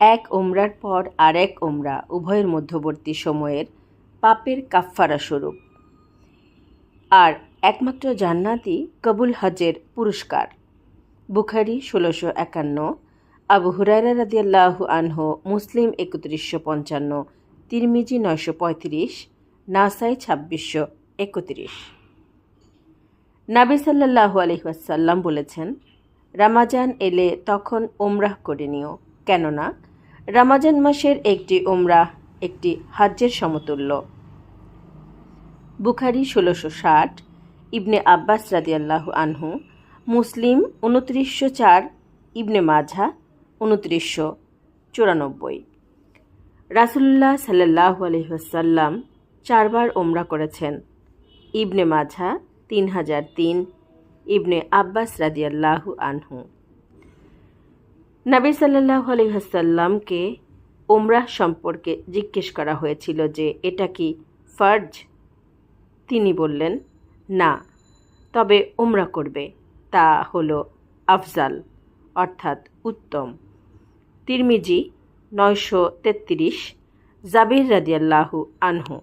এক ওমরার পর আর এক ওমরা উভয়ের মধ্যবর্তী সময়ের পাপের কাফফারা স্বরূপ। আর একমাত্র জান্নাতই কবুল হজের পুরস্কার। বুখারি ষোলোশো একান্ন, আবু হুরায়রা রাদিয়াল্লাহু আনহ, মুসলিম একত্রিশশো পঞ্চান্ন, তিরমিজি নয়শো পঁয়ত্রিশ, নাসাই ছাব্বিশশো একত্রিশ। নাবি সাল্লাহু আলহিহাসাল্লাম বলেছেন, রামাজান এলে তখন ওমরাহ করে নিও। কেননা রামাজান মাসের একটি ওমরাহ একটি হাজ্যের সমতুল্য। বুখারি ষোলোশো ষাট, ইবনে আব্বাস রাদিয়াল্লাহু আনহু, মুসলিম উনত্রিশশো চার, ইবনে মাঝা উনত্রিশশো চুরানব্বই। রাসুল্লাহ সাল্লাহ আলহিহাসাল্লাম চারবার ওমরা করেছেন। ইবনে মাঝা তিন হাজার তিন, ইবনে আব্বাস রাদিয়াল্লাহু আনহু। নবী সাল্লাহ আলহিহাসাল্লামকে ওমরাহ সম্পর্কে জিজ্ঞেস করা হয়েছিল যে, এটা কি ফার্জ? তিনি বললেন, না, তবে ওমরা করবে। তা হলো আফজাল, অর্থাৎ উত্তম। তিরমিজি নয়শো তেত্রিশ, জাবির রাদিয়াল্লাহু আনহু।